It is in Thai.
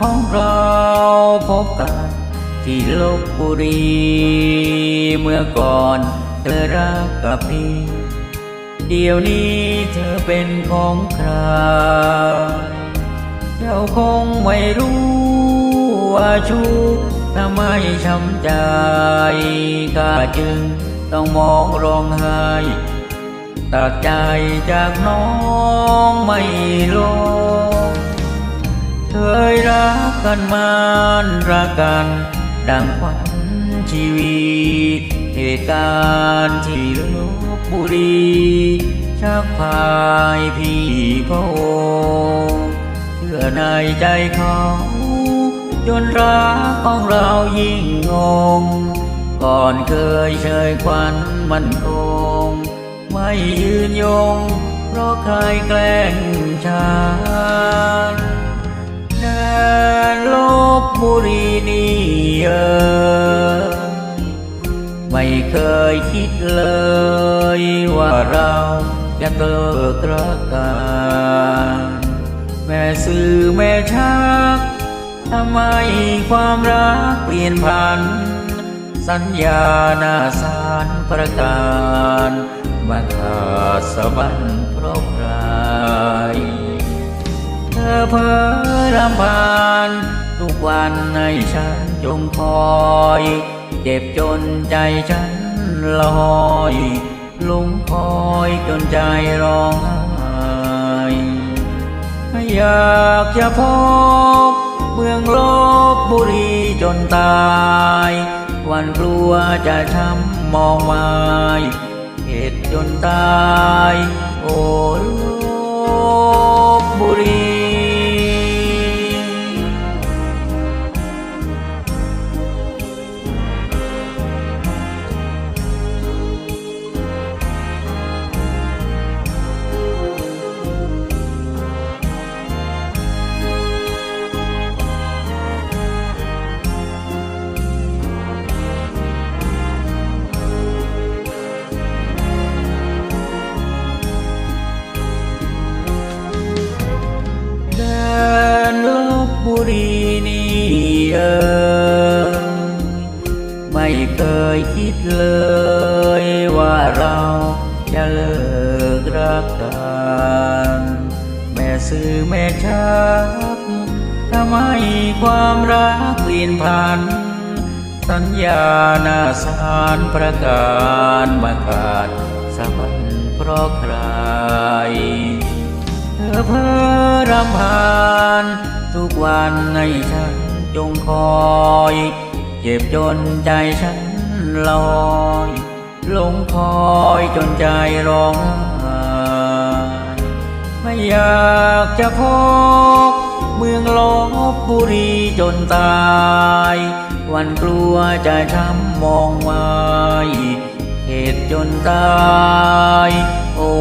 ของเราพบกันที่ลบบุรี เมื่อก่อนเธอรักกับพี่ เดี๋ยวนี้เธอเป็นของใครเจ้าคงไม่รู้ว่าชูทำไมช้ำใจข้าจึงต้องมองร้องไห้ตัดใจจากน้องไม่ลง เคยรักกันมานรักกัน ดังฝันชีวิตเหตุการณ์ที่ลบบุรีชักพายพี่พะโอเชื่อในใจเขาจนรักของเรายิ่งงง ก่อนเคยเชยควันมันคง ไม่ยืนยง เพราะใครแกล้งฉัน เคยคิดเลยว่าเราจะเลิกรักกันแม่สื่อแม่ชักทำไมความรักเปลี่ยนผัน สัญญาหน้าสารประการมาขาดสะบันเพราะใครเธอเพ้อรำพานทุกวันให้ฉันจงคอย เจ็บจนใจฉัน ลอยลงคอยจนใจร้องไห้อยากจะพบเมืองลบบุรีจนตายวันกลัวจะช้ำมองไม้เหตุจนตาย โอ้ลบบุรี บุรีนี่เออไม่เคยคิดเลยว่าเราจะเลิกรักกันแม่ซื้อแม่ชักทำไมความรักเปลี่ยนผัน สัญญาหน้าสารประกาศมาขาดสะบันเพราะใคร เธอเพ้อรำพาน กวันให้ฉันจงคอย เจ็บจนใจฉันลอยลงคอยจนใจร้องไห้ไม่อยากจะพบเมืองลบบุรีจนตาย วันกลัวจะช้ำมองไม้เหตุจนตาย โอ้